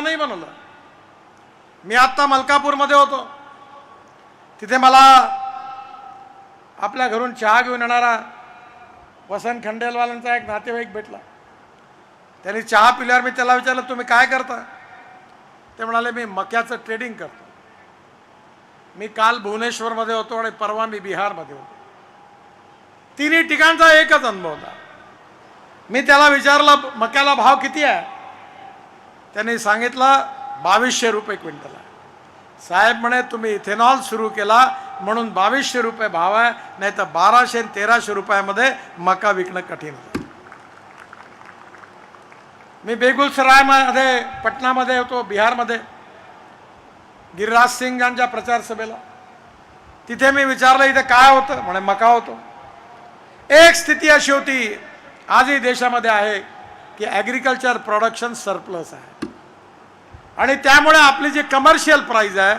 मका नाही बनवलं. मी आत्ता मलकापूरमध्ये होतो. तिथे मला आपल्या घरून चहा घेऊन येणारा वसंत खंडेलवालांचा एक नातेवाईक भेटला. त्यांनी चहा पिल्यावर मी त्याला विचारलं तुम्ही काय करता? ते म्हणाले मी मक्याचं ट्रेडिंग करतो. मी काल भुवनेश्वरमध्ये होतो आणि परवा मी बिहारमध्ये होतो. तिन्ही ठिकाणचा एकच अनुभव होता. मी त्याला विचारलं मक्याला भाव किती आहे? त्यांनी सांगितलं बावीसशे रुपये क्विंटल आहे. साहेब म्हणे तुम्ही इथेनॉल सुरू केला म्हणून बावीसशे रुपये भाव आहे नाही तर बाराशे आणि तेराशे रुपयामध्ये मका विकणं कठीण होतं. मी बेगुसरायमध्ये पटनामध्ये होतो बिहारमध्ये. गिरिराज सिंग यांच्या प्रचार सभेला तिथे मी विचारलं इथे काय होतं? म्हणे मका होतो. एक स्थिती अशी होती आजही देशामध्ये आहे की ॲग्रिकल्चर प्रोडक्शन सरप्लस आहे. आणि त्यामुळे आपली जी कमर्शियल प्राईज आहे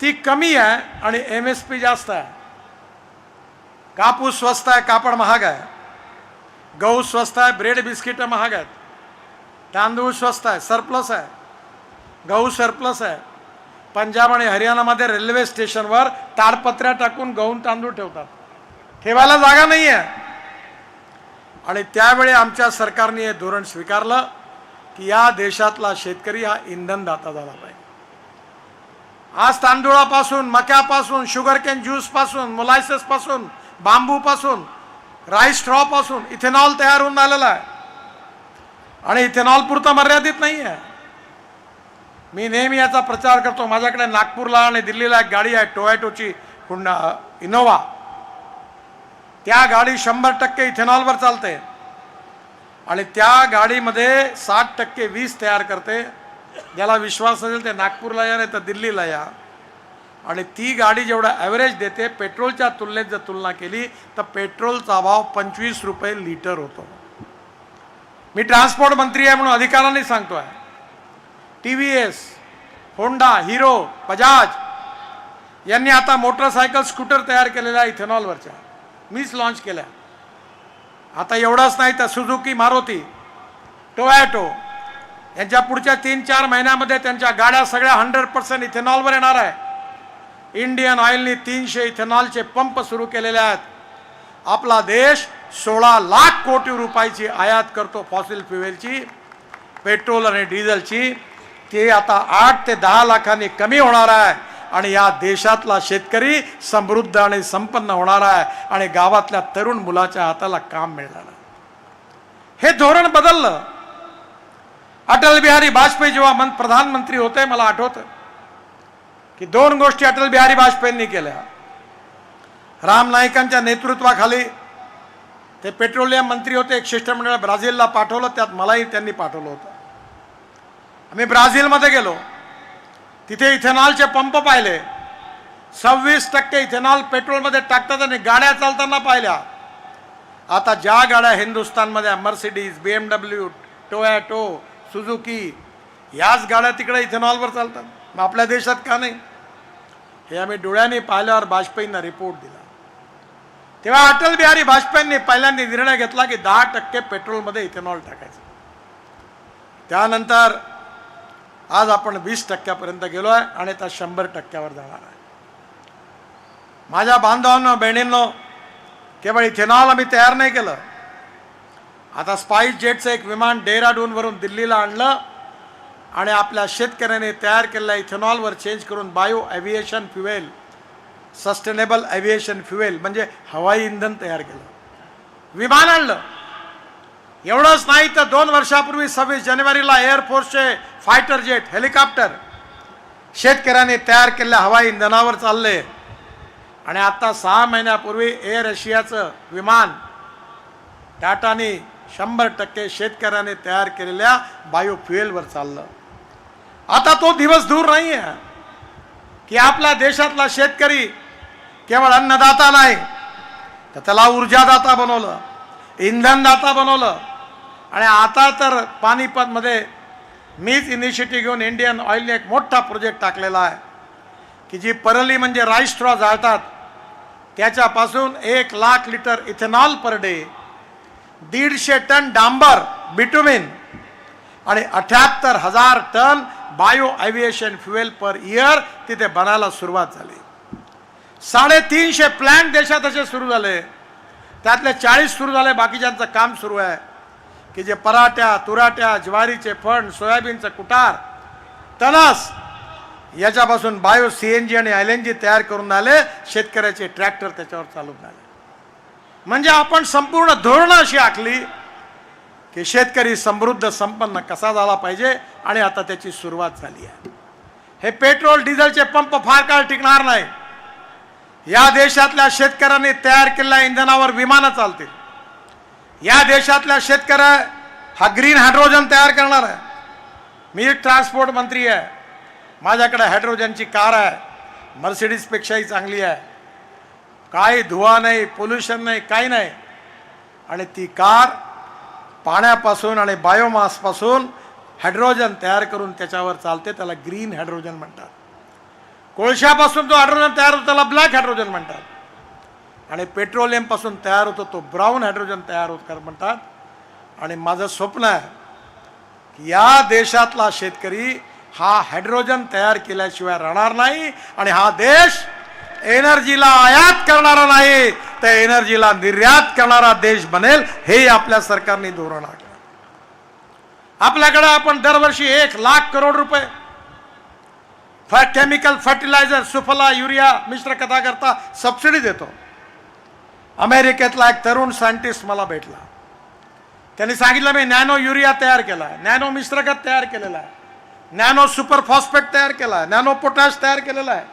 ती कमी आहे आणि एम एस पी जास्त आहे. कापूस स्वस्त आहे कापड महाग आहे. गहू स्वस्त आहे ब्रेड बिस्किटं महाग आहेत. तांदूळ स्वस्त आहे सरप्लस आहे. गहू सरप्लस आहे. पंजाब आणि हरियाणामध्ये रेल्वे स्टेशनवर ताडपत्र्या टाकून गहू तांदूळ ठेवतात. ठेवायला जागा नाही आहे आणि त्यावेळी आमच्या सरकारने हे धोरण स्वीकारलं. की या देशातला शेतकरी हा इंधनदाता झाला पाहिजे. आज तांदूळापासून मक्यापासून शुगरकेन ज्यूसपासून ज्यूस बांबूपासून राईस स्ट्रॉपासून इथेनॉल तयार होऊन आलेला आहे. आणि इथेनॉल पुरता मर्यादित नाही आहे. मी नेहमी याचा प्रचार करतो. माझ्याकडे नागपूरला आणि दिल्लीला एक गाडी आहे टोयॅटोची हुंडा इनोवा. त्या गाडी शंभर टक्के इथेनॉलवर चालते. आणि त्या गाडीमध्ये साठ टक्के वीज तयार करते. ज्याला विश्वास असेल ते नागपूरला या नाही तर दिल्लीला या. आणि ती गाडी जेवढा ॲव्हरेज देते पेट्रोलच्या तुलनेत जर तुलना केली तर पेट्रोलचा भाव पंचवीस रुपये लिटर होतो. मी ट्रान्सपोर्ट मंत्री आहे म्हणून अधिकाराने आहे T V S Honda Hero Bajaj यांनी आता मोटरसायकल स्कूटर तयार केलेल्या इथेनॉलवरच्या. मीच लॉन्च केल्या. आता एवढंच नाही तर सुझुकी मारुती टोयॅटो यांच्या पुढच्या तीन चार महिन्यामध्ये त्यांच्या गाड्या सगळ्या हंड्रेड पर्सेंट इथेनॉलवर येणार आहे. इंडियन ऑइलनी तीनशे इथेनॉलचे पंप सुरू केलेले आहेत. आपला देश सोळा लाख कोटी रुपयाची आयात करतो फॉसिल फ्युएलची पेट्रोल आणि डिझेलची ते आता आठ ते दहा लाखांनी कमी होणार आहे. आणि या देशातला शेतकरी समृद्ध आणि संपन्न होणार आहे आणि गावातल्या तरुण मुलाच्या हाताला काम मिळणार हे धोरण बदललं. अटल बिहारी वाजपेयी जेव्हा मन प्रधानमंत्री होते मला आठवतं की दोन गोष्टी अटल बिहारी वाजपेयींनी केल्या. राम नाईकांच्या नेतृत्वाखाली ते पेट्रोलियम मंत्री होते एक शिष्टमंडळ ब्राझीलला पाठवलं त्यात मलाही त्यांनी पाठवलं होतं. आम्ही ब्राझीलमध्ये गेलो. तिथे इथेनॉलचे पंप पाहिले. सव्वीस टक्के इथेनॉल पेट्रोलमध्ये टाकतात आणि गाड्या चालताना पाहिल्या. आता ज्या गाड्या हिंदुस्थानमध्ये Mercedes B M W Toyota Suzuki याच गाड्या तिकडे इथेनॉलवर चालतात. मग आपल्या देशात का नाही? हे आम्ही डोळ्यांनी पाहिल्यावर वाजपेयींना रिपोर्ट दिला. तेव्हा अटल बिहारी वाजपेयींनी पहिल्यांदा निर्णय घेतला की दहा टक्के पेट्रोलमध्ये इथेनॉल टाकायचं. त्यानंतर आज आपण वीस टक्क्यापर्यंत गेलो आहे आणि त्या शंभर टक्क्यावर जाणार आहे. माझ्या बांधवांनो बहिणींनो केवळ इथेनॉल आम्ही तयार नाही केलं. आता स्पाईस जेटचं एक विमान डेहराडूनवरून दिल्लीला आणलं आणि आपल्या शेतकऱ्याने तयार केलेल्या इथेनॉलवर चेंज करून bio aviation fuel sustainable aviation fuel म्हणजे हवाई इंधन तयार केलं. विमान आणलं. एवढंच नाही तर दोन वर्षापूर्वी सव्वीस जानेवारीला एअरफोर्सचे फायटर जेट हेलिकॉप्टर शेतकऱ्यांनी तयार केलेल्या हवाई इंधनावर चालले. आणि आता सहा महिन्यापूर्वी एअर एशियाचं विमान टाटाने शंभर टक्के शेतकऱ्याने तयार केलेल्या बायोफ्युएलवर चाललं. आता तो दिवस दूर नाही आहे की आपल्या देशातला शेतकरी केवळ अन्नदाता नाही तर त्याला ऊर्जादाता बनवलं इंधनदाता बनवलं आणि आता तर पानिपतमध्ये मीच इनिशिएटिव्ह घेऊन इंडियन ऑइलने एक मोठा प्रोजेक्ट टाकलेला आहे की जी परली म्हणजे राईस स्ट्रॉ जाळतात त्याच्यापासून एक lakh litre ethanol per day दीडशे टन डांबर बिटुमिन आणि अठ्याहत्तर हजार tonne bio aviation fuel per year तिथे बनायला सुरुवात झाली. साडेतीनशे प्लॅन्ट देशात असे सुरू झाले. त्यातले चाळीस सुरू झाले बाकीच्यांचं काम सुरू आहे. की जे पराट्या तुराट्या ज्वारीचे फण सोयाबीनचं कुटार तणस याच्यापासून बायो सी एन जी आणि एल एन जी तयार करून आले. शेतकऱ्याचे ट्रॅक्टर त्याच्यावर चालून झाले म्हणजे आपण संपूर्ण धोरणं अशी आखली की शेतकरी समृद्ध संपन्न कसा झाला पाहिजे आणि आता त्याची सुरुवात झाली आहे. हे पेट्रोल डिझेलचे पंप फार काळ टिकणार नाही. या देशातल्या शेतकऱ्यांनी तयार केलेल्या इंधनावर विमानं चालतील. या देशातल्या शेतकऱ्या हा ग्रीन हायड्रोजन तयार करणार आहे. मी ट्रान्सपोर्ट मंत्री आहे. माझ्याकडे हायड्रोजनची कार आहे. मर्सिडीजपेक्षाही चांगली आहे. काही धुवा नाही पोल्युशन नाही काही नाही. आणि ती कार पाण्यापासून आणि बायोमासपासून हायड्रोजन तयार करून त्याच्यावर चालते. त्याला ग्रीन हायड्रोजन म्हणतात. कोळशापासून जो हायड्रोजन तयार होतो त्याला ब्लॅक हायड्रोजन म्हणतात. आणि पेट्रोलियमपासून तयार होतो तो ब्राऊन हायड्रोजन तयार होत कर म्हणतात. आणि माझं स्वप्न आहे की या देशातला शेतकरी हा हायड्रोजन तयार केल्याशिवाय राहणार नाही आणि हा देश एनर्जीला आयात करणारा नाही तर एनर्जीला निर्यात करणारा देश बनेल हे आपल्या सरकारने धोरण आखलं आपल्याकडे आपण दरवर्षी एक लाख करोड रुपये फ केमिकल फर्टिलायझर सुफला युरिया मिश्र कथा करता सबसिडी देतो. अमेरिकेतला एक तरुण सायंटिस्ट मला भेटला. त्यांनी सांगितलं मी नॅनो युरिया तयार केला नॅनो मिश्रखत तयार केलेला आहे नॅनो सुपर फॉस्फेट तयार केला आहे नॅनो पोटॅश तयार केलेला आहे.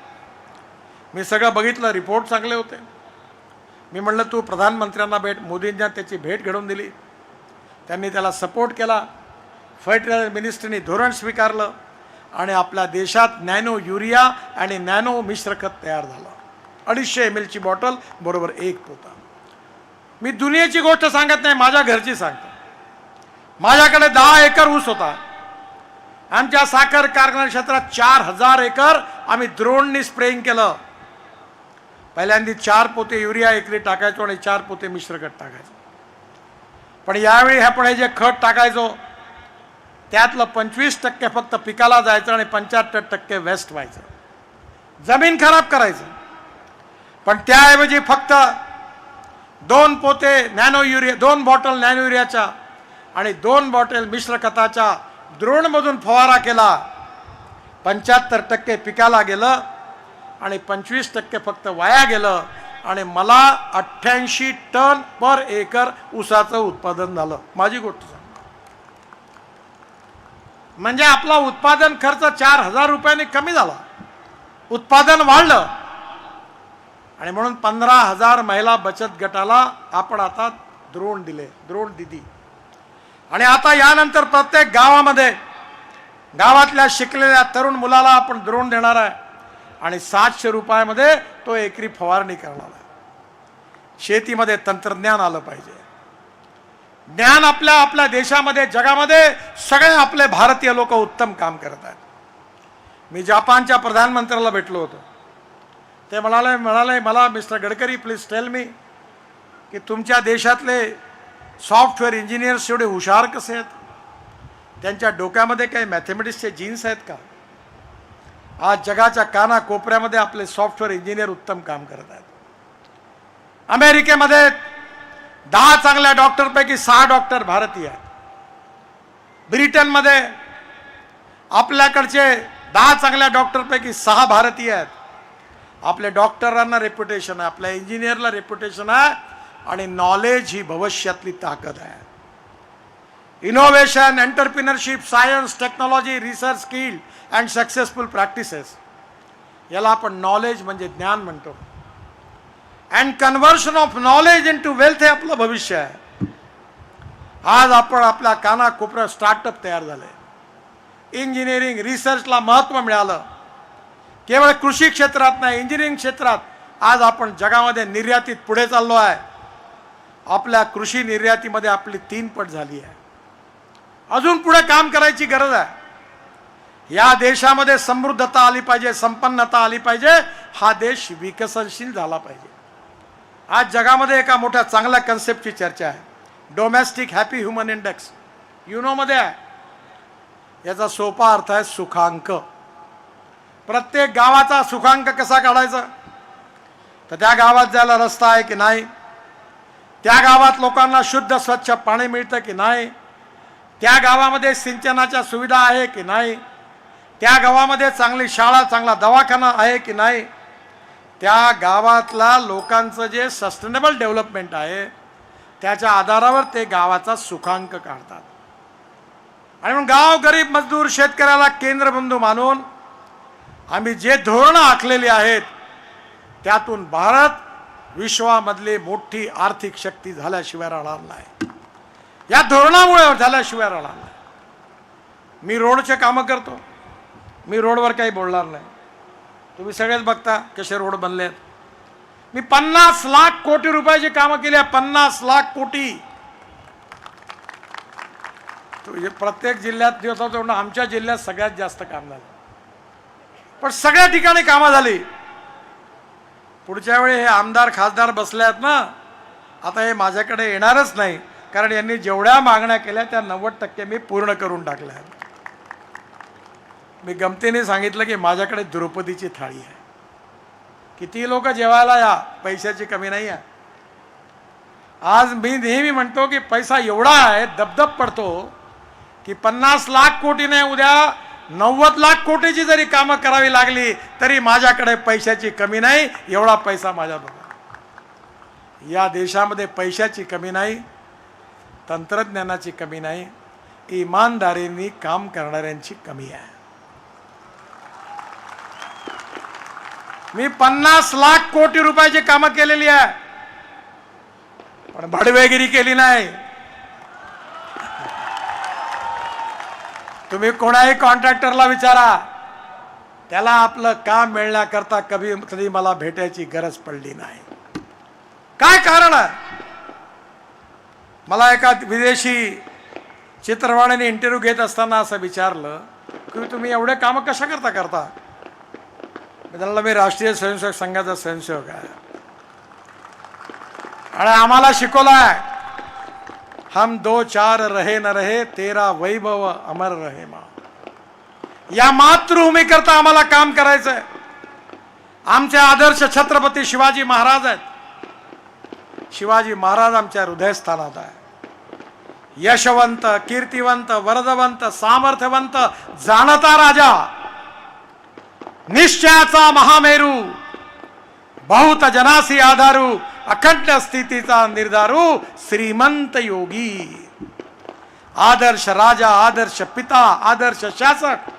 मी सगळं बघितलं रिपोर्ट चांगले होते. मी म्हणलं तू प्रधानमंत्र्यांना भेट मोदींना त्याची भेट घडवून दिली. त्यांनी त्याला सपोर्ट केला. फर्टिलायझर मिनिस्ट्रीने धोरण स्वीकारलं आणि आपल्या देशात नॅनो युरिया आणि नॅनो मिश्रखत तयार झालं. अडीचशे एम एलची बॉटल बरोबर एक पोता. मी दुनियेची गोष्ट सांगत नाही माझ्या घरची सांगतो. माझ्याकडे दहा एकर ऊस होता. आमच्या साखर कारखाना क्षेत्रात चार हजार एकर आम्ही द्रोणनी स्प्रेइंग केलं. पहिल्यांदा चार पोते युरिया एकरी टाकायचो आणि चार पोते मिश्रखत टाकायचो. पण यावेळी आपण हे जे खत टाकायचो त्यातलं पंचवीस टक्के फक्त पिकाला जायचं आणि पंच्याहत्तर टक्के वेस्ट व्हायचं. जमीन खराब करायचं. पण त्याऐवजी फक्त दोन पोते नॅनो युरिया दोन बॉटल नॅनो युरियाच्या आणि दोन बॉटल मिश्र खताच्या द्रोणमधून फवारा केला. पंच्याहत्तर टक्के पिकाला गेलं आणि पंचवीस टक्के फक्त वाया गेलं आणि मला अठ्ठ्याऐंशी टन पर एकर ऊसाचं उत्पादन झालं. माझी गोष्ट म्हणजे आपला उत्पादन खर्च चार हजार रुपयांनी कमी झाला. उत्पादन वाढलं. आणि म्हणून पंधरा हजार महिला बचत गटाला आपण आता द्रोण दिले द्रोण दिदी. आणि आता यानंतर प्रत्येक गावामध्ये गावातल्या शिकलेल्या तरुण मुलाला आपण द्रोण देणार आहे. आणि सातशे रुपयामध्ये तो एकरी फवारणी करणार आहे. शेतीमध्ये तंत्रज्ञान आलं पाहिजे. ज्ञान आपल्या आपल्या देशामध्ये जगामध्ये सगळे आपले भारतीय लोक उत्तम काम करत आहेत. मी जपानच्या प्रधानमंत्र्याला भेटलो होतो. ते म्हणाले म्हणाले मला mister Gadkari please tell me की तुमच्या देशातले सॉफ्टवेअर इंजिनियर्स एवढे हुशार कसे आहेत? त्यांच्या डोक्यामध्ये काही मॅथमॅटिक्सचे जीन्स आहेत का? आज जगाच्या काना कोपऱ्यामध्ये आपले सॉफ्टवेअर इंजिनियर उत्तम काम करत आहेत. अमेरिकेमध्ये दहा चांगल्या डॉक्टरपैकी सहा डॉक्टर भारतीय आहेत. ब्रिटनमध्ये आपल्याकडचे दहा चांगल्या डॉक्टरपैकी सहा भारतीय आहेत. आपल्या डॉक्टरांना रेप्युटेशन आहे आपल्या इंजिनियरला रेप्युटेशन आहे आणि नॉलेज ही भविष्यातली ताकद आहे. Innovation entrepreneurship science technology research skill and successful practices याला आपण नॉलेज म्हणजे ज्ञान म्हणतो. And conversion of knowledge into wealth हे आपलं भविष्य आहे. आज आपण आपल्या काना कोपऱ्यात स्टार्टअप तयार झाले इंजिनिअरिंग रिसर्चला महत्त्व मिळालं. केवळ कृषी क्षेत्रात नाही इंजिनिअरिंग क्षेत्रात आज आपण जगामध्ये निर्यातीत पुढे चाललो आहे. आपल्या कृषी निर्यातीमध्ये आपली तीन पट झाली आहे. अजून पुढे काम करायची गरज आहे. या देशामध्ये समृद्धता आली पाहिजे संपन्नता आली पाहिजे हा देश विकसनशील झाला पाहिजे. आज जगामध्ये एका मोठ्या चांगल्या कन्सेप्टची चर्चा आहे. डोमेस्टिक हॅपी ह्युमन इंडेक्स युनोमध्ये आहे. याचा सोपा अर्थ आहे सुखांक. प्रत्येक गावाचा सुखांक कसा काढायचा? तर त्या गावात जायला रस्ता आहे की नाही? त्या गावात लोकांना शुद्ध स्वच्छ पाणी मिळतं की नाही? त्या गावामध्ये सिंचनाच्या सुविधा आहे की नाही? त्या गावामध्ये चांगली शाळा चांगला दवाखाना आहे की नाही? त्या गावातला लोकांचं जे सस्टेनेबल डेव्हलपमेंट आहे त्याच्या आधारावर ते गावाचा सुखांक काढतात. आणि मग गाव गरीब मजदूर शेतकऱ्याला केंद्रबंधू मानून आम्ही जे धोरणं आखलेली आहेत त्यातून भारत विश्वामधली मोठी आर्थिक शक्ती झाल्याशिवाय राहणार नाही. या धोरणामुळे झाल्याशिवाय राहणार नाही. मी रोडचे कामं करतो. मी रोडवर काही बोलणार नाही. तुम्ही सगळेच बघता कसे रोड बनले आहेत मी पन्नास लाख कोटी रुपयाची कामं केली आहे. पन्नास लाख कोटी. प्रत्येक जिल्ह्यात दिवस तेवढं आमच्या जिल्ह्यात सगळ्यात जास्त काम झालं. पण सगळ्या ठिकाणी कामं झाली. पुढच्या वेळी हे आमदार खासदार बसले आहेत ना आता हे माझ्याकडे येणारच नाही. कारण यांनी जेवढ्या मागण्या केल्या त्या नव्वद टक्के मी पूर्ण करून टाकल्या आहेत. मी गमतीने सांगितलं की माझ्याकडे द्रौपदीची थाळी आहे. किती लोक जेवायला या? पैशाची कमी नाही आहे. आज मी नेहमी म्हणतो की पैसा एवढा आहे दबदब पडतो की पन्नास लाख कोटीने उद्या नव्वद लाख कोटीची जरी कामं करावी लागली तरी माझ्याकडे पैशाची कमी नाही एवढा पैसा माझ्याबरोबर या देशामध्ये पैशाची कमी नाही तंत्रज्ञानाची कमी नाही इमानदारीने काम करणाऱ्यांची कमी आहे. मी पन्नास लाख कोटी रुपयाची कामं केलेली आहे पण भडवेगिरी केली नाही. तुम्ही कोणाही कॉन्ट्रॅक्टरला विचारा. त्याला आपलं काम मिळण्याकरता कधी कधी मला भेटायची गरज पडली नाही. काय कारण आहे? मला एका विदेशी चित्रवाणीने इंटरव्ह्यू घेत असताना असं विचारलं की तुम्ही एवढे कामं कशा करता करता? मी त्यांना मी राष्ट्रीय स्वयंसेवक संघाचा स्वयंसेवक आहे. आणि आम्हाला शिकवलाय हम दो चार रहे न रहे तेरा वैभव अमर रहे मा. या मातृभूमी करता आम्हाला काम करायचंय. आमचे आदर्श छत्रपती शिवाजी महाराज आहेत. शिवाजी महाराज आमच्या हृदयस्थानात आहे. यशवंत कीर्तिवंत वरदवंत सामर्थ्यवंत जाणता राजा निश्चयाचा महामेरू बहुत जनासी आधारू अखंड स्थितीचा निर्धारू श्रीमंत योगी. आदर्श राजा आदर्श पिता आदर्श शासक.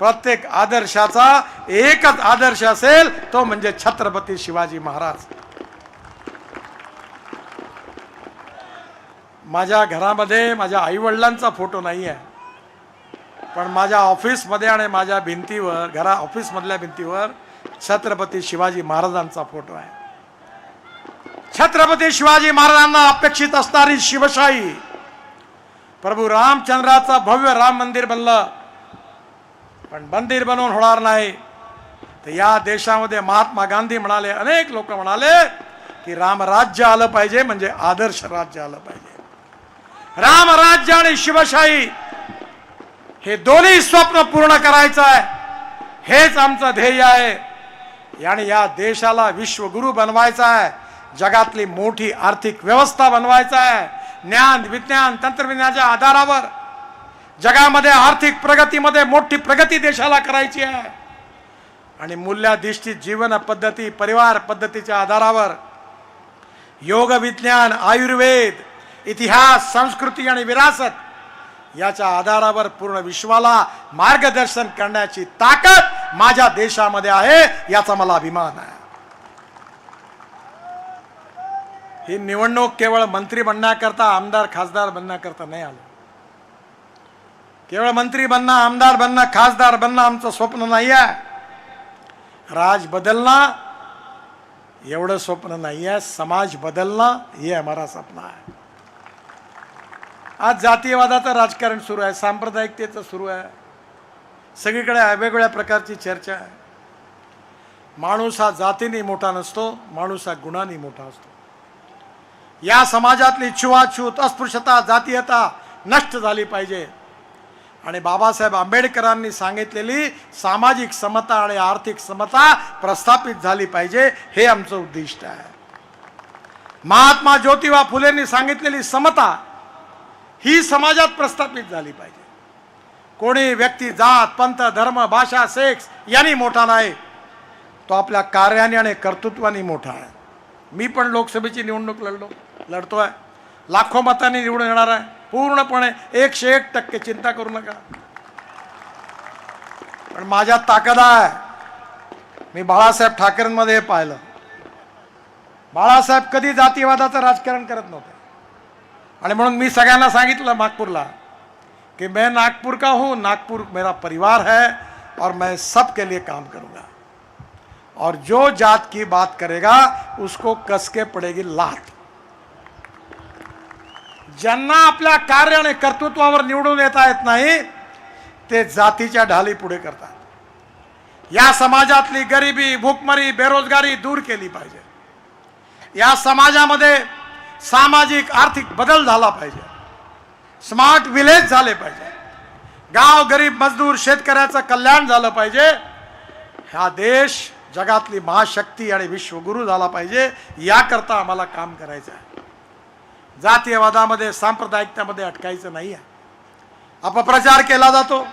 प्रत्येक आदर्शाचा एकच आदर्श असेल तो म्हणजे छत्रपती शिवाजी महाराज. माझ्या घरामध्ये माझ्या आईवडिलांचा फोटो नाही आहे पण माझ्या ऑफिसमध्ये आणि माझ्या भिंतीवर घरा ऑफिसमधल्या भिंतीवर छत्रपती शिवाजी महाराजांचा फोटो आहे. छत्रपती शिवाजी महाराजांना अपेक्षित असणारी शिवशाही प्रभू रामचंद्राचं भव्य राम मंदिर बनलं. पण मंदिर बनवून होणार नाही. तर या देशामध्ये महात्मा गांधी म्हणाले अनेक लोक म्हणाले की रामराज्य आलं पाहिजे म्हणजे आदर्श राज्य आलं पाहिजे. रामराज्य आणि शिवशाही हे दोन्ही स्वप्न पूर्ण करायचं आहे. हेच आमचं ध्येय आहे. आणि या देशाला विश्वगुरु बनवायचा आहे. जगातली मोठी आर्थिक व्यवस्था बनवायचा आहे. ज्ञान विज्ञान तंत्रज्ञानाच्या आधारावर. जगामध्ये आर्थिक प्रगतीमध्ये मोठी प्रगती देशाला करायची आहे. आणि मूल्याधिष्ठित जीवन पद्धती परिवार पद्धतीच्या आधारावर. योग विज्ञान आयुर्वेद इतिहास संस्कृती आणि विरासत याच्या आधारावर पूर्ण विश्वाला मार्गदर्शन करण्याची ताकद माझ्या देशामध्ये आहे याचा मला अभिमान आहे. ही निवडणूक केवळ मंत्री बनण्याकरता आमदार खासदार बनण्याकरता नाही आलं. केवळ मंत्री बनणं आमदार बनणं खासदार बनणं आमचं स्वप्न नाही आहे राज बदलणं एवढं स्वप्न नाही आहे समाज बदलणं हे हमारा स्वप्न आहे. आज जातीयवादाचं राजकारण सुरू आहे सांप्रदायिकतेचं सुरू आहे. सगळीकडे वेगवेगळ्या प्रकारची चर्चा आहे. माणूस हा जातीने मोठा नसतो माणूस हा गुणाने मोठा असतो. या समाजातली छुवाछूत अस्पृश्यता जातीयता नष्ट झाली पाहिजे. आणि बाबासाहेब आंबेडकरांनी सांगितलेली सामाजिक समता आणि आर्थिक समता प्रस्थापित झाली पाहिजे हे आमचं उद्दिष्ट आहे. महात्मा ज्योतिबा फुलेंनी सांगितलेली समता ही समाजात प्रस्थापित झाली पाहिजे. कोणी व्यक्ती जात पंथ धर्म भाषा सेक्स यांनी मोठा नाही. तो आपल्या कार्याने आणि कर्तृत्वाने मोठा आहे. मी पण लोकसभेची निवडणूक लढलो. लढतोय लाखो मतांनी निवडून येणार आहे पूर्णपणे एकशे एक टक्के चिंता करू पण माझ्यात ताकद आहे मी बाळासाहेब ठाकरेंमध्ये हे पाहिलं। बाळासाहेब कधी जातीवादाचं राजकारण करत नव्हते. आणि मी कि मैं नागपुर का हूँ, नागपुर मेरा परिवार है और मैं सबके लिए काम करूँगा। और जो जात की बात करेगा, उसको कस के पड़ेगी लात। ज्यांना आपल्या कार्य आणि कर्तृत्वावर निवडून येता येत नाही ते जातीच्या ढाली पुढे करतात. या समाजातली गरिबी भूकमरी बेरोजगारी दूर केली पाहिजे. या समाजामध्ये सामाजिक आर्थिक बदल झाला पाहिजे. स्मार्ट विलेज झाले पाहिजे. गाव गरीब मजदूर शेतकऱ्याचं कल्याण झालं पाहिजे. हा देश जगातली महाशक्ती आणि विश्वगुरू झाला पाहिजे. याकरता आम्हाला काम करायचं आहे. जातीयवादामध्ये सांप्रदायिकतेमध्ये अटकायचं नाही आहे. अपप्रचार केला जातो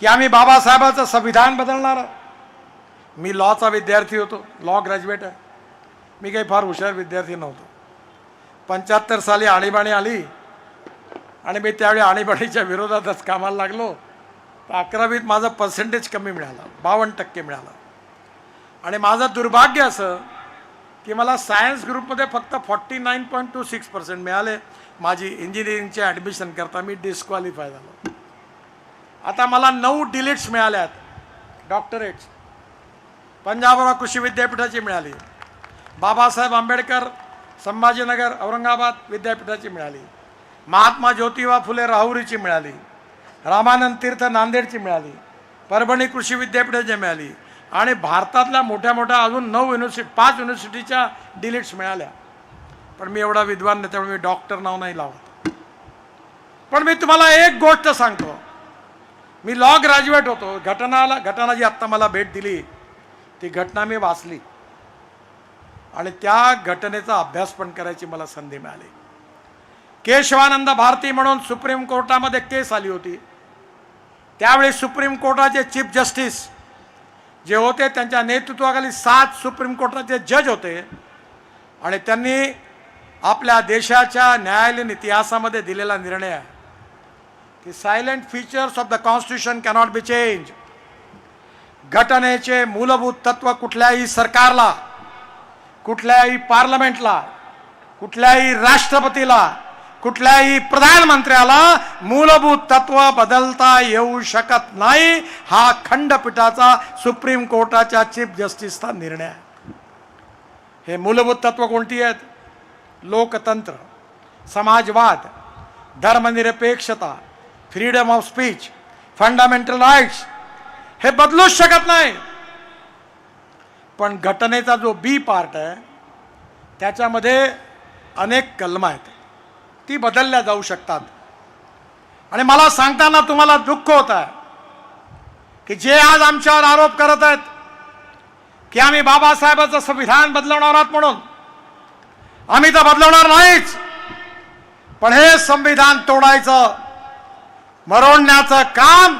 की आम्ही बाबासाहेबाचं संविधान बदलणार आहोत. मी लॉचा विद्यार्थी होतो लॉ ग्रॅज्युएट आहे. मी काही फार हुशार विद्यार्थी नव्हतो. पंच्याहत्तर साली आणीबाणी आली आणि मी त्यावेळी आणीबाणीच्या विरोधातच कामाला लागलो. तर अकरावीत माझं पर्सेंटेज कमी मिळालं बावन्न टक्के मिळालं. आणि माझं दुर्भाग्य असं की मला सायन्स ग्रुपमध्ये फक्त forty nine point two six percent मिळाले. माझी इंजिनिअरिंगचे ॲडमिशन करता मी डिस्क्वालिफाय झालो. आता मला नऊ डिलीट्स मिळाल्यात. डॉक्टरेट्स पंजाबराव कृषी विद्यापीठाची मिळाली. बाबासाहेब आंबेडकर संभाजीनगर औरंगाबाद विद्यापीठाची मिळाली. महात्मा ज्योतिबा फुले राहुरीची मिळाली. रामानंद तीर्थ नांदेडची मिळाली. परभणी कृषी विद्यापीठाची मिळाली. आणि भारतातल्या मोठ्या मोठ्या अजून नऊ युनिव्हर्सिटी पाच युनिव्हर्सिटीच्या डिलीट्स मिळाल्या. पण मी एवढा विद्वान नाही त्यामुळे मी डॉक्टर नाव नाही लावत. पण मी तुम्हाला एक गोष्ट सांगतो. मी लॉ ग्रॅज्युएट होतो. घटनाला घटना जी आत्ता मला भेट दिली. ती घटना मी वाचली. आणि त्या घटनेचा अभ्यास पण करायची मला संधी मिळाली. केशवानंद भारती म्हणून सुप्रीम कोर्टामध्ये केस आली होती. त्यावेळी सुप्रीम कोर्टाचे चीफ जस्टिस जे होते त्यांच्या नेतृत्वाखाली सात सुप्रीम कोर्टाचे जज होते. आणि त्यांनी आपल्या देशाच्या न्यायालयीन इतिहासामध्ये दिलेला निर्णय आहे की silent features of the constitution cannot be change घटनेचे मूलभूत तत्व कुठल्याही सरकारला कुठल्याही पार्लमेंटला कुठल्याही राष्ट्रपतीला कुठल्याही प्रधानमंत्र्याला मूलभूत तत्व बदलता येऊ शकत नाही हा खंडपीठाचा सुप्रीम कोर्टाच्या चीफ जस्टिसचा निर्णय आहे. हे मूलभूत तत्व कोणती आहेत? लोकतंत्र समाजवाद धर्मनिरपेक्षता freedom of speech fundamental rights हे बदलूच शकत नाही. पण घटनेचा जो बी पार्ट आहे त्याच्यामध्ये अनेक कलम आहेत. ती बदलल्या जाऊ शकतात. आणि मला सांगताना तुम्हाला दुःख होत आहे की जे आज आमच्यावर आरोप करत आहेत की आम्ही बाबासाहेबाचं संविधान बदलवणार आहात म्हणून. आम्ही तर बदलवणार नाहीच पण हे संविधान तोडायचं मरवण्याचं काम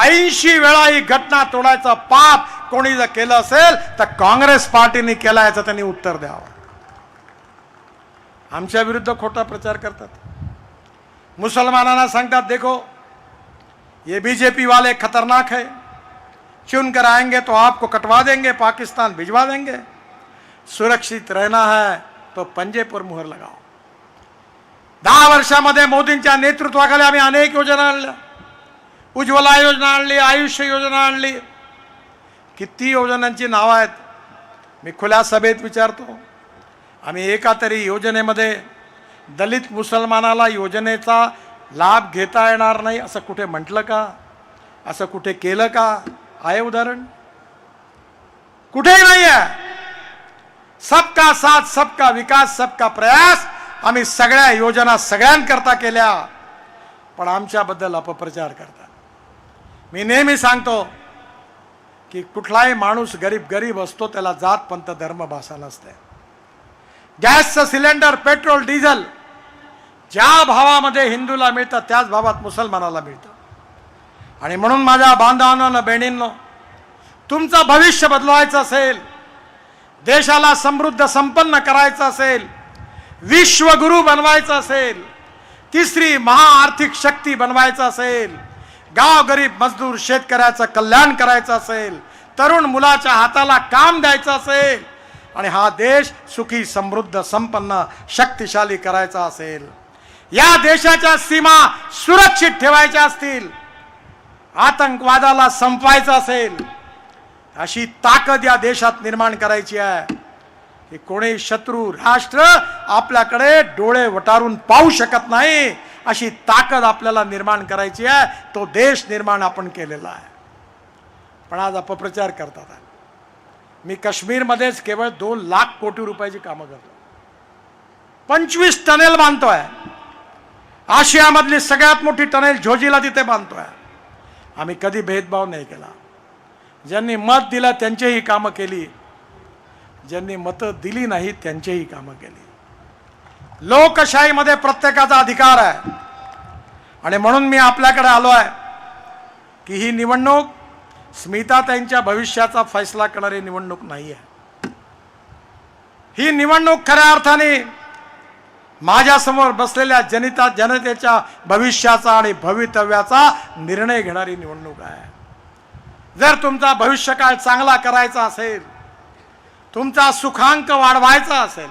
ऐंशी वेळा ही घटना तोडायचं पाप कोणी जर केलं असेल तर काँग्रेस पार्टीने केलं याचं त्यांनी उत्तर द्यावं. आमच्या विरुद्ध खोटा प्रचार करतात. मुसलमानांना सांगतात देखो ये बीजेपी वाले खतरनाक है. चुन कर आएंगे तो आपको कटवा देंगे पाकिस्तान भिजवा देंगे. सुरक्षित रहना है तो पंजे पर मुहर लगाओ. दहा वर्षामध्ये मोदींच्या नेतृत्वाखाली आम्ही अनेक योजना आणल्या. उज्ज्वला योजना आणली आयुष्य योजना आणली. किती योजनांची नावं आहेत मी खुल्या सभेत विचारतो. आम्ही एका तरी योजनेमध्ये दलित मुसलमानाला योजनेचा लाभ घेता येणार नाही असं कुठे म्हटलं का? असं कुठे केलं का? आहे उदाहरण? कुठेही नाही आहे सबका साथ सबका विकास सबका प्रयास आम्ही सगळ्या योजना सगळ्यांकरता केल्या. पण आमच्याबद्दल अपप्रचार करतात. मी नेहमी सांगतो की कुठलाही माणूस गरीब गरीब असतो त्याला जात पंत धर्म भाषा नसते. गॅसचं सिलेंडर पेट्रोल डिझेल ज्या भावामध्ये हिंदूला मिळतं त्याच भावात मुसलमानाला मिळतं. आणि म्हणून माझ्या बांधवांनो बहिणींनो तुमचं भविष्य बदलवायचं असेल देशाला समृद्ध संपन्न करायचं असेल विश्वगुरु बनवायचं असेल तिसरी महाआर्थिक शक्ती बनवायचं असेल गाव गरीब मजदूर शेतकऱ्याचं कल्याण करायचं असेल तरुण मुलाच्या हाताला काम द्यायचं असेल आणि हा देश सुखी समृद्ध संपन्न शक्तिशाली करायचा असेल. या देशाच्या सीमा सुरक्षित ठेवायच्या असतील. आतंकवादाला संपवायचं असेल. अशी ताकद या देशात निर्माण करायची आहे. की कोणी शत्रू राष्ट्र आपल्याकडे डोळे वटारून पाहू शकत नाही अशी ताकद आपल्याला निर्माण करायची आहे. तो देश निर्माण आपण केलेला आहे. पण आज अपप्रचार करतात मी काश्मीरमध्येच केवळ दोन लाख कोटी रुपयाची कामं करतो पंचवीस टनेल बांधतोय. आशियामधली सगळ्यात मोठी टनेल झोजीला तिथे बांधतोय. आम्ही कधी भेदभाव नाही केला. ज्यांनी मत दिलं त्यांचीही कामं केली. ज्यांनी मतं दिली नाही त्यांचीही कामं केली. लोकशाहीमध्ये प्रत्येकाचा अधिकार आहे. आणि म्हणून मी आपल्याकडे आलो आहे की ही निवडणूक स्मिता त्यांच्या भविष्याचा फैसला करणारी निवडणूक नाही आहे ही निवडणूक खऱ्या अर्थाने माझ्यासमोर बसलेल्या जनिता जनतेच्या भविष्याचा आणि भवितव्याचा निर्णय घेणारी निवडणूक आहे. जर तुमचा भविष्यकाळ चांगला करायचा असेल तुमचा सुखांक वाढवायचा असेल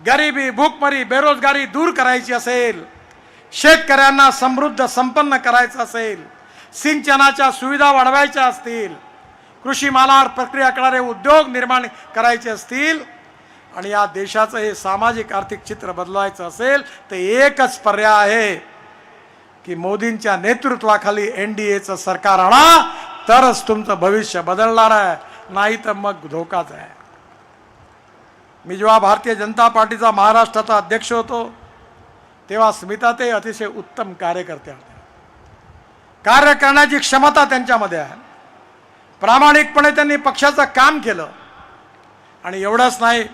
गरिबी भूकमरी बेरोजगारी दूर करायची असेल शेतकऱ्यांना समृद्ध संपन्न करायचं असेल सिंचनाच्या सुविधा वाढवायच्या असतील कृषी मालावर प्रक्रिया करणारे उद्योग निर्माण करायचे असतील आणि या देशाचं हे सामाजिक आर्थिक चित्र बदलवायचं असेल तर एकच पर्याय आहे की मोदींच्या नेतृत्वाखाली एन डी एचं सरकार आणा तरच तुमचं भविष्य बदलणार आहे नाही तर मग धोकाच आहे. मी जेव्हा भारतीय जनता पार्टीचा महाराष्ट्राचा अध्यक्ष होतो तेव्हा स्मिता ते अतिशय उत्तम कार्यकर्त्या होते. कार्य करण्याची क्षमता त्यांच्यामध्ये आहे. प्रामाणिकपणे त्यांनी पक्षाचं काम केलं. आणि एवढंच नाही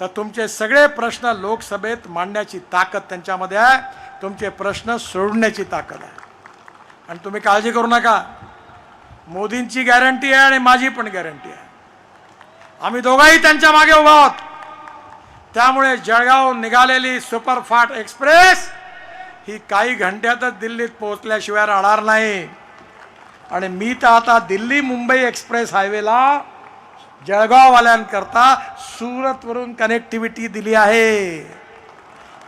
तर तुमचे सगळे प्रश्न लोकसभेत मांडण्याची ताकद त्यांच्यामध्ये आहे. तुमचे प्रश्न सोडण्याची ताकद आहे. आणि तुम्ही काळजी करू नका. मोदींची गॅरंटी आहे आणि माझी पण गॅरंटी आहे. आम्ही दोघंही त्यांच्या मागे उभा आहोत. त्यामुळे जळगाव निघालेली सुपरफास्ट एक्सप्रेस ही काही घंट्यातच दिल्लीत पोहोचल्याशिवाय राहणार नाही. आणि मी तर आता दिल्ली मुंबई एक्सप्रेस हायवेला जळगाववाल्यांकरता सुरतवरून कनेक्टिव्हिटी दिली आहे.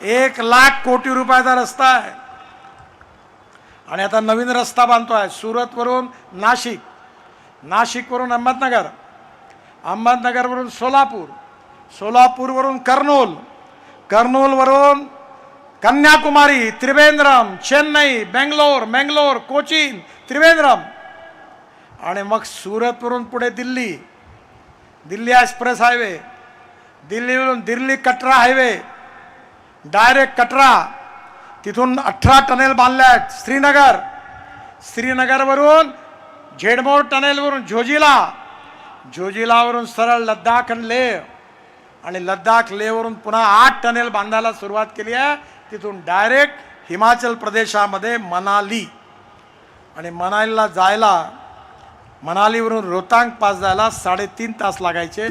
एक लाख कोटी रुपयाचा रस्ता आहे. आणि आता नवीन रस्ता बांधतोय सुरतवरून नाशिक. नाशिकवरून अहमदनगर. अहमदनगरवरून सोलापूर. सोलापूरवरून कर्नूल. कर्नूलवरून कन्याकुमारी त्रिवेंद्रम चेन्नई बेंगलोर मंगलोर कोचीन त्रिवेंद्रम. आणि मग सुरतवरून पुढे दिल्ली. Delhi express highway. दिल्लीवरून दिल्ली कटरा हायवे. डायरेक्ट कटरा. तिथून अठरा टनेल बांधल्या आहेत श्रीनगर. श्रीनगरवरून झेडमोर टनेलवरून झोजिला. झोजिलावरून सरळ लद्दाख आणि लेह. आणि लद्दाख लेहवरून पुन्हा आठ टनेल बांधायला सुरुवात केली आहे. तिथून डायरेक्ट हिमाचल प्रदेशामध्ये मनाली. आणि मनालीला जायला मनालीवरून रोहतांग पास जायला साडेतीन तास लागायचे.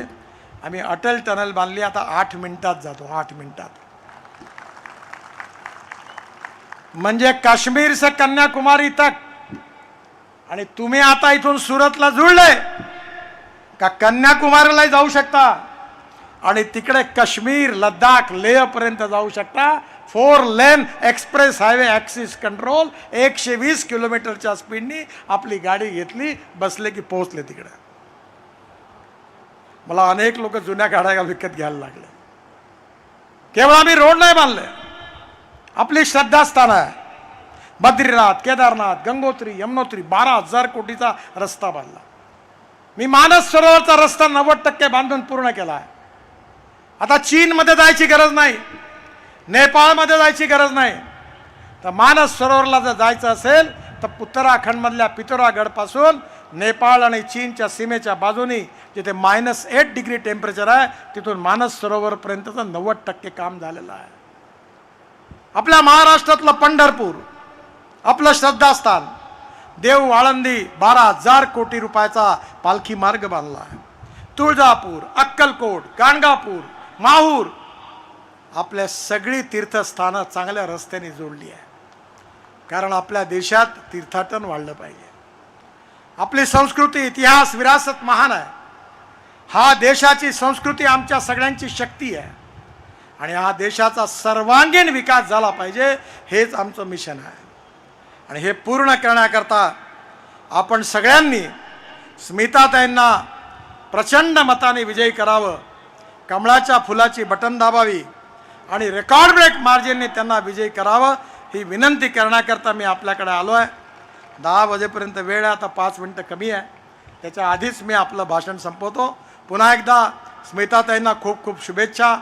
आम्ही अटल टनल बांधली आता आठ मिनिटात जातो आठ मिनिटात. म्हणजे काश्मीर से कन्याकुमारी तक आणि तुम्ही आता इथून सुरतला जुळले का कन्याकुमारीला जाऊ शकता? आणि तिकडे काश्मीर लद्दाख लेह पर्यंत जाऊ शकता? Four lane express highway access control एकशे वीस किलोमीटरच्या स्पीडनी आपली गाडी घेतली बसले की पोहोचले तिकडे. मला अनेक लोक जुन्या गाड्या विकत घ्यायला लागले. केवळ आम्ही रोड नाही बांधले. आपली श्रद्धास्थान आहे. बद्रीनाथ केदारनाथ गंगोत्री यमुनोत्री बारा हजार कोटीचा रस्ता बांधला. मी मानस सरोवरचा रस्ता नव्वद टक्के बांधून पूर्ण केला आहे. आता चीनमध्ये जायची गरज नाही. नेपाळमध्ये जायची गरज नाही. तर मानस सरोवरला जर जायचं असेल तर उत्तराखंडमधल्या पितोरागडपासून नेपाळ आणि चीनच्या सीमेच्या बाजूनी जिथे मायनस एट डिग्री टेम्परेचर आहे तिथून मानस सरोवरपर्यंतचं नव्वद टक्के काम झालेलं आहे. आपल्या महाराष्ट्रातलं पंढरपूर आपलं श्रद्धास्थान देव आळंदी बारा हजार कोटी रुपयाचा पालखी मार्ग बांधला आहे. तुळजापूर अक्कलकोट गाणगापूर माहूर आपल्या सगळी तीर्थस्थानं चांगल्या रस्त्याने जोडली आहे. कारण आपल्या देशात तीर्थाटन वाढलं पाहिजे. आपली संस्कृती इतिहास विरासत महान आहे. हा देशाची संस्कृती आमच्या सगळ्यांची शक्ती आहे. आणि हा देशाचा सर्वांगीण विकास झाला पाहिजे हेच आमचं मिशन आहे. आणि हे पूर्ण करण्याकरता आपण सगळ्यांनी स्मिताताईंना प्रचंड मताने विजयी करावं कमळाच्या फुलाची बटन दाबावी आणि रेकॉर्ड ब्रेक मार्जिनने त्यांना विजयी करावं ही विनंती करण्याकरता मी आपल्याकडे आलो आहे. दहा वाजेपर्यंत वेळ आहे आता पाच मिनटं कमी आहे. त्याच्या आधीच मी आपलं भाषण संपवतो. पुन्हा एकदा स्मिताताईंना खूप खूप शुभेच्छा.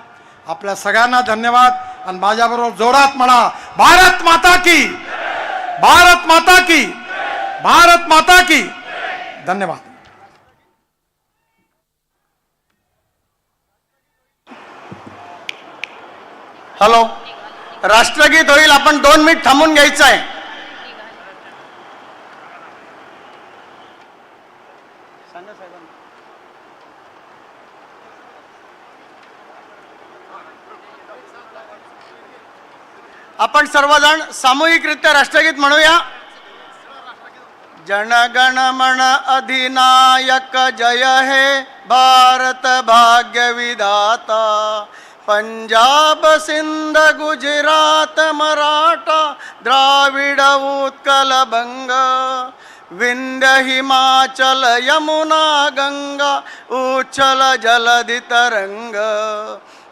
आपल्या सगळ्यांना धन्यवाद. आणि माझ्याबरोबर जोरात म्हणा भारत माता की भारत माता की भारत माता की. धन्यवाद. हॅलो. राष्ट्रगीत होईल आपण दोन मिनिट थांबून घ्यायचं आहे आपण सर्वजण सामूहिकरित्या राष्ट्रगीत म्हणूया. जनगण मन अधिनायक जय हे भारत भाग्य विधाता पंजाब सिंध गुजरात मराठा द्राविड उत्कल बंग विंध्य हिमाचल यमुना गंगा उच्छल जलधि तरंग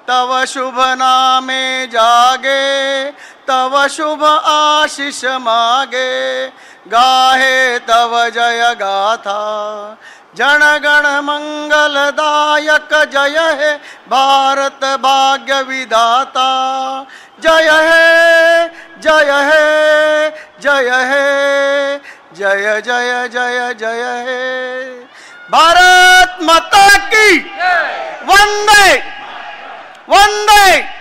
तव शुभ नामे जागे तव शुभ आशिष मागे। गाहे तव जय गाथा जनगण मंगलदायक जय हे भारत भाग्य विधाता। जय हे जय हे जय हे जय जय जय जय हे। भारत माता की। वंदे वंदे।